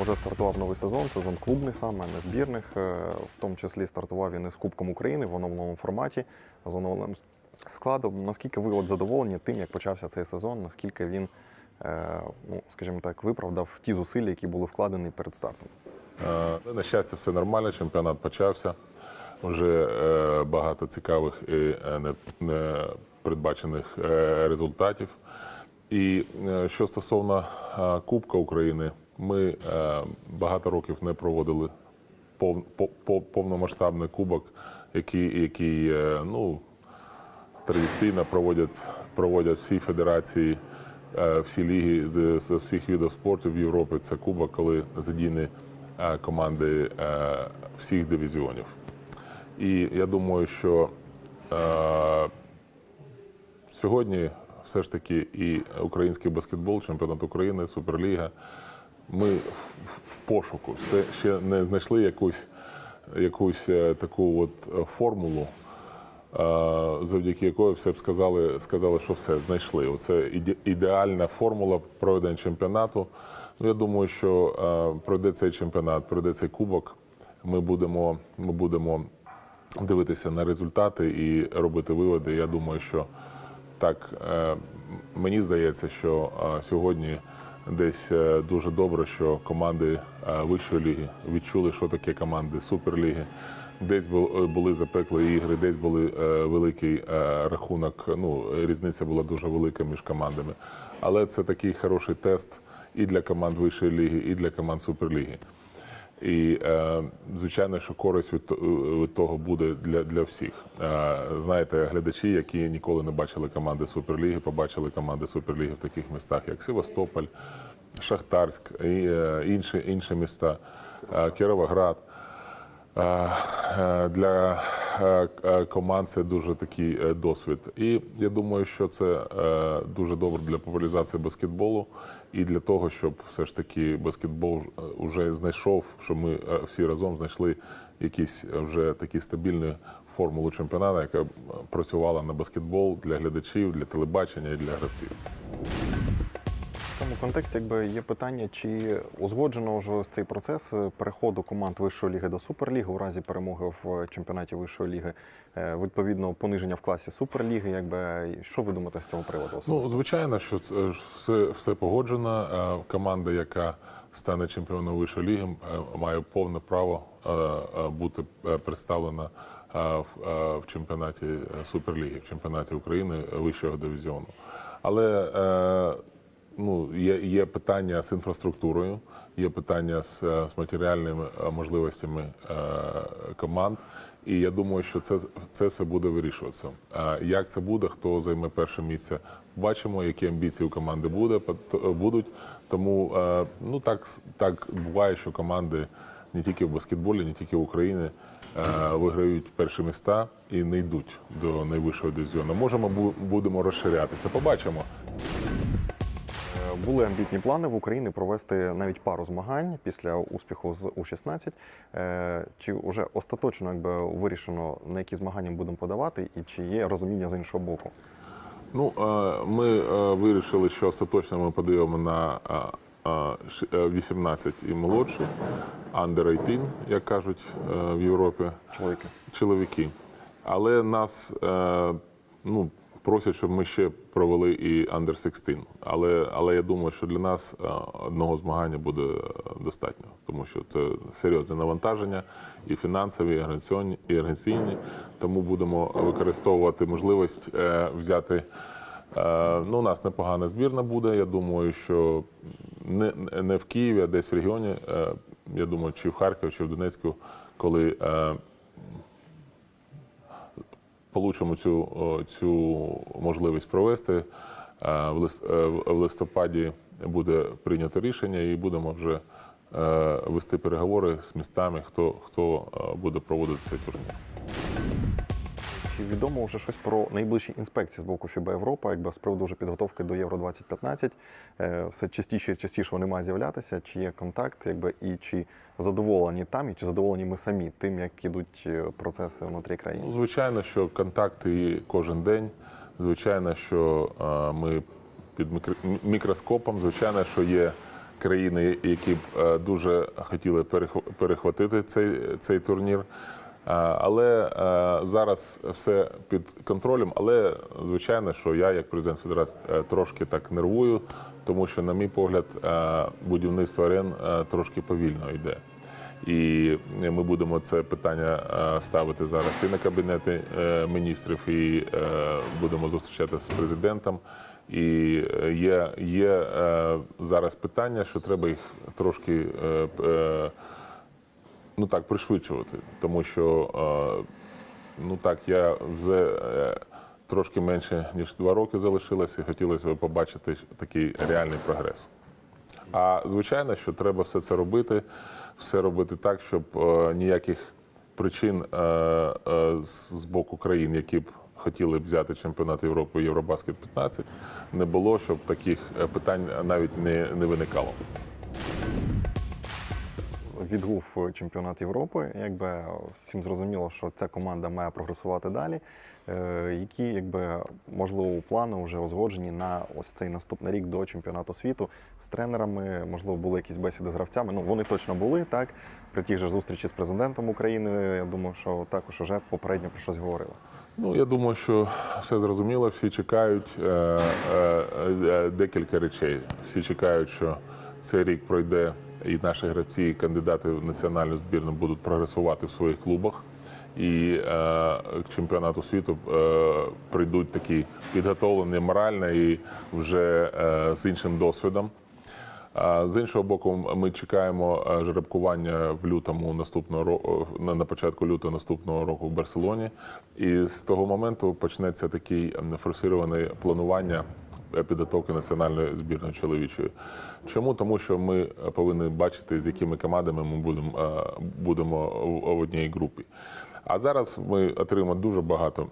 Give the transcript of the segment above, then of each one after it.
Уже стартував новий сезон, сезон клубний саме, не збірних. Е, В тому числі стартував він із Кубком України в оновленому форматі з оновленим складом. Наскільки ви от задоволені тим, як почався цей сезон? Наскільки він, е, ну скажімо так, виправдав ті зусилля, які були вкладені перед стартом? Е, На щастя, все нормально. Чемпіонат почався. Вже багато цікавих і не, не передбачених е, результатів. І що стосовно Кубка України, ми е, багато років не проводили пов, по- по- повномасштабний кубок, який, який е, ну, традиційно проводять, проводять всі федерації, е, всі ліги з, з всіх видів спорту в Європі. Це Кубок, коли задіяні команди всіх дивізіонів. І я думаю, що е, сьогодні все ж таки і український баскетбол, чемпіонат України, Суперліга. Ми в, пошуку все ще не знайшли якусь, якусь е, таку от е, формулу, е, завдяки якої все б сказали, сказали, що все знайшли. Оце ідеальна формула проведення чемпіонату. Ну, я думаю, що пройде цей чемпіонат, пройде цей кубок. Ми будемо, ми будемо дивитися на результати і робити виводи. Я думаю, що так мені здається, що сьогодні десь е, дуже добре, що команди е, вищої ліги відчули, що таке команди суперліги. Десь е, були запеклі ігри, десь були великий рахунок. Ну різниця була дуже велика між командами. Але це такий хороший тест і для команд вищої ліги, і для команд суперліги. І е, звичайно, що користь від, від того буде для, для всіх. Е, знаєте, глядачі, які ніколи не бачили команди Суперліги, побачили команди Суперліги в таких містах, як Севастополь, Шахтарськ і е, інші, інші міста, е, Кіровоград. Е, е, Для е, е, команд це дуже такий е, досвід. І я думаю, що це е, дуже добре для популяризації баскетболу і для того, щоб все ж таки баскетбол вже знайшов, що ми е, всі разом знайшли якісь вже такі стабільні формулу чемпіонату, яка працювала на баскетбол для глядачів, для телебачення і для гравців. В цьому контексті якби є питання, чи узгоджено вже ось цей процес е, переходу команд вищої ліги до суперліги у разі перемоги в чемпіонаті вищої ліги, е, відповідно пониження в класі суперліги. Якби що ви думаєте з цього приводу? Ну, звичайно, що це все, все погоджено. Е, Команда, яка стане чемпіоном вищої ліги, е, має повне право е, е, бути е, представлена е, в, е, чемпіонаті Суперліги, в чемпіонаті України вищого дивізіону. Але е, ну, є, є питання з інфраструктурою, є питання з, е, з матеріальними е, можливостями е, команд. І я думаю, що це, це все буде вирішуватися. А як це буде, хто займе перше місце? Бачимо, які амбіції у команди буде, будуть. Тому ну, так, так буває, що команди не тільки в баскетболі, не тільки в Україні виграють перші міста і не йдуть до найвищого дивізіону. Можемо бу- будемо розширятися. Побачимо. Були амбітні плани в Україні провести навіть пару змагань після успіху з У-16. Е, Чи вже остаточно якби вирішено, на які змагання будемо подавати, і чи є розуміння з іншого боку? Ну, е, ми е, вирішили, що остаточно ми подаємо на е, е, ш- е, 18 і молодші, under 18, як кажуть в Європі, Чоловіки. чоловіки. Але нас ну, просять, щоб ми ще провели і under 16. Але, але я думаю, що для нас е, одного змагання буде е, достатньо, тому що це серйозне навантаження і фінансові, і організаційні, і організаційні. Тому будемо використовувати можливість е, взяти. Ну, у нас непогана збірна буде. Я думаю, що не, не в Києві, а десь в регіоні. Я думаю, чи в Харкові, чи в Донецьку, коли получимо цю, цю можливість провести. е, е, в листопаді буде прийнято рішення і будемо вже е, вести переговори з містами, хто, хто буде проводити цей турнір. Чи відомо вже щось про найближчі інспекції з боку ФІБА Європа, якби з приводу вже підготовки до Євро 2015? Е, Все частіше і частіше вони мають з'являтися. Чи є контакт, якби і чи задоволені там, і чи задоволені ми самі тим, як ідуть е, процеси внутрі країни? Ну, звичайно, що контакти кожен день. Звичайно, що е, ми під мікро- мікроскопом, звичайно, що є країни, які б дуже хотіли перехв- перехватити цей, цей турнір. Е, Але е, зараз все під контролем. Але звичайно, що я, як президент федерації, е, трошки так нервую, тому що, на мій погляд, будівництво арен трошки повільно йде. І ми будемо це питання ставити зараз і на кабінети міністрів, і будемо зустрічатися з президентом. І є, є зараз питання, що треба їх трошки ну так пришвидшувати, тому що е, ну так я вже е, трошки менше ніж два роки залишилося, і хотілося б побачити такий реальний прогрес. А звичайно, що треба все це робити, все робити так, щоб е, ніяких причин з, боку країн, які б хотіли б взяти чемпіонат Європи Євробаскет 15, не було, щоб таких питань навіть не, не виникало. Відгув чемпіонат Європи. Якби всім зрозуміло, що ця команда має прогресувати далі. Е, Які якби можливо плани вже узгоджені на ось цей наступний рік до чемпіонату світу з тренерами? Можливо, були якісь бесіди з гравцями. Ну вони точно були так. При тій же зустрічі з президентом України. Я думаю, що також вже попередньо про щось говорили. Ну, я думаю, що все зрозуміло, всі чекають е, е, е, декілька речей. Всі чекають, що цей рік пройде, і наші гравці, і кандидати в національну збірну будуть прогресувати в своїх клубах. І е, к чемпіонату світу е, прийдуть такі підготовлені морально і вже е, з іншим досвідом. З іншого боку, ми чекаємо е, жеребкування в лютому наступного року на на початку лютого наступного року в Барселоні. І з того моменту почнеться таке форсироване планування е, підготовки національної збірної чоловічої. Чому? Тому що ми повинні бачити, з якими командами ми будемо, е, будемо в в одній групі. А зараз ми отримаємо дуже багато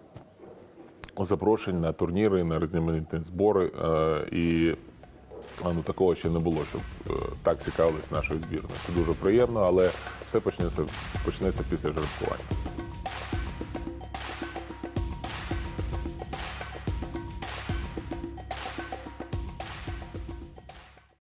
запрошень на турніри, на різноманітні збори. е, І ну, такого ще не було, щоб е, так цікавились нашою збірною. Це дуже приємно, але все почнеться, почнеться після жеребкування.